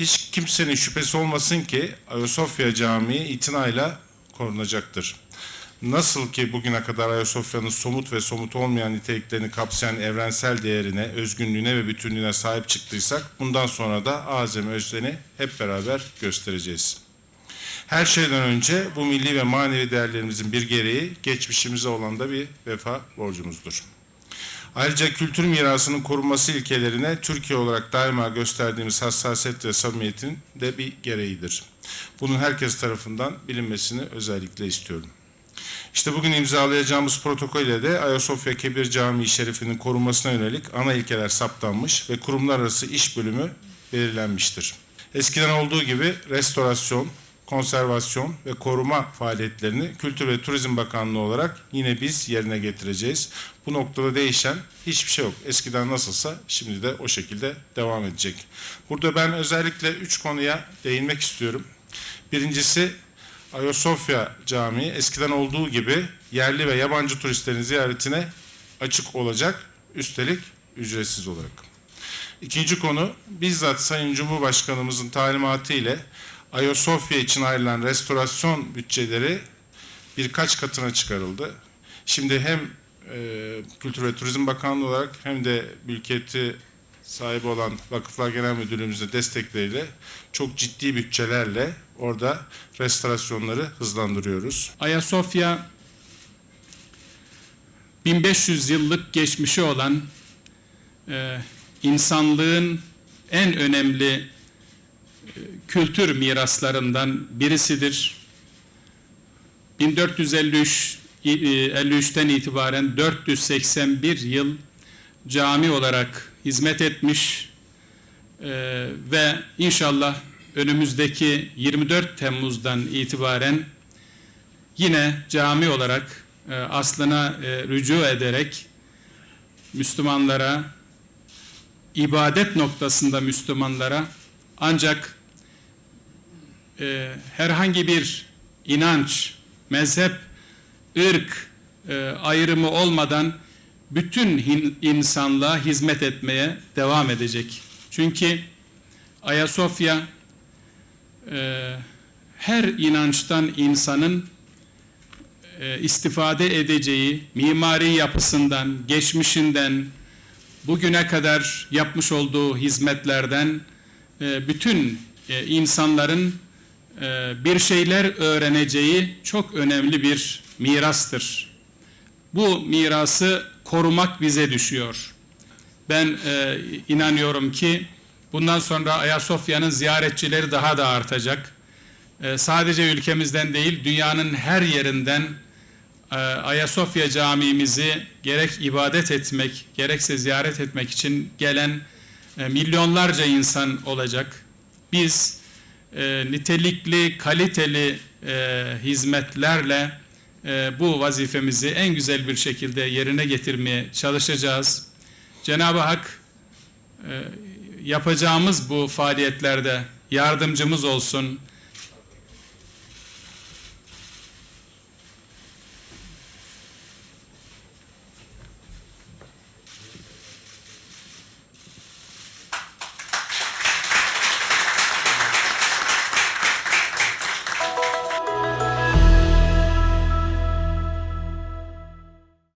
Hiç kimsenin şüphesi olmasın ki Ayasofya Camii itinayla korunacaktır. Nasıl ki bugüne kadar Ayasofya'nın somut ve somut olmayan niteliklerini kapsayan evrensel değerine, özgünlüğüne ve bütünlüğüne sahip çıktıysak bundan sonra da azami özleni hep beraber göstereceğiz. Her şeyden önce bu milli ve manevi değerlerimizin bir gereği geçmişimize olan da bir vefa borcumuzdur. Ayrıca kültür mirasının korunması ilkelerine Türkiye olarak daima gösterdiğimiz hassasiyet ve samimiyetin de bir gereğidir. Bunun herkes tarafından bilinmesini özellikle istiyorum. İşte bugün imzalayacağımız protokol ile de Ayasofya Kebir Camii Şerifi'nin korunmasına yönelik ana ilkeler saptanmış ve kurumlar arası iş bölümü belirlenmiştir. Eskiden olduğu gibi restorasyon, konservasyon ve koruma faaliyetlerini Kültür ve Turizm Bakanlığı olarak yine biz yerine getireceğiz. Bu noktada değişen hiçbir şey yok. Eskiden nasılsa şimdi de o şekilde devam edecek. Burada ben özellikle üç konuya değinmek istiyorum. Birincisi Ayasofya Camii eskiden olduğu gibi yerli ve yabancı turistlerin ziyaretine açık olacak. Üstelik ücretsiz olarak. İkinci konu bizzat Sayın Cumhurbaşkanımızın talimatı ile Ayasofya için ayrılan restorasyon bütçeleri birkaç katına çıkarıldı. Şimdi hem e, Kültür ve Turizm Bakanlığı olarak hem de mülkiyeti sahibi olan Vakıflar Genel Müdürlüğümüzün destekleriyle çok ciddi bütçelerle orada restorasyonları hızlandırıyoruz. Ayasofya 1500 yıllık geçmişi olan e, insanlığın en önemli kültür miraslarından birisidir. 1453 e, 53'ten itibaren 481 yıl cami olarak hizmet etmiş e, ve inşallah önümüzdeki 24 Temmuz'dan itibaren yine cami olarak e, aslına e, rücu ederek Müslümanlara ibadet noktasında Müslümanlara ancak e, herhangi bir inanç, mezhep, ırk e, ayrımı olmadan bütün insanlığa hizmet etmeye devam edecek. Çünkü Ayasofya e, her inançtan insanın e, istifade edeceği mimari yapısından, geçmişinden, bugüne kadar yapmış olduğu hizmetlerden e, bütün e, insanların bir şeyler öğreneceği çok önemli bir mirastır. Bu mirası korumak bize düşüyor. Ben e, inanıyorum ki bundan sonra Ayasofya'nın ziyaretçileri daha da artacak. E, sadece ülkemizden değil, dünyanın her yerinden e, Ayasofya camimizi gerek ibadet etmek, gerekse ziyaret etmek için gelen milyonlarca insan olacak. Biz e, nitelikli, kaliteli e, hizmetlerle e, bu vazifemizi en güzel bir şekilde yerine getirmeye çalışacağız. Cenab-ı Hak e, yapacağımız bu faaliyetlerde yardımcımız olsun.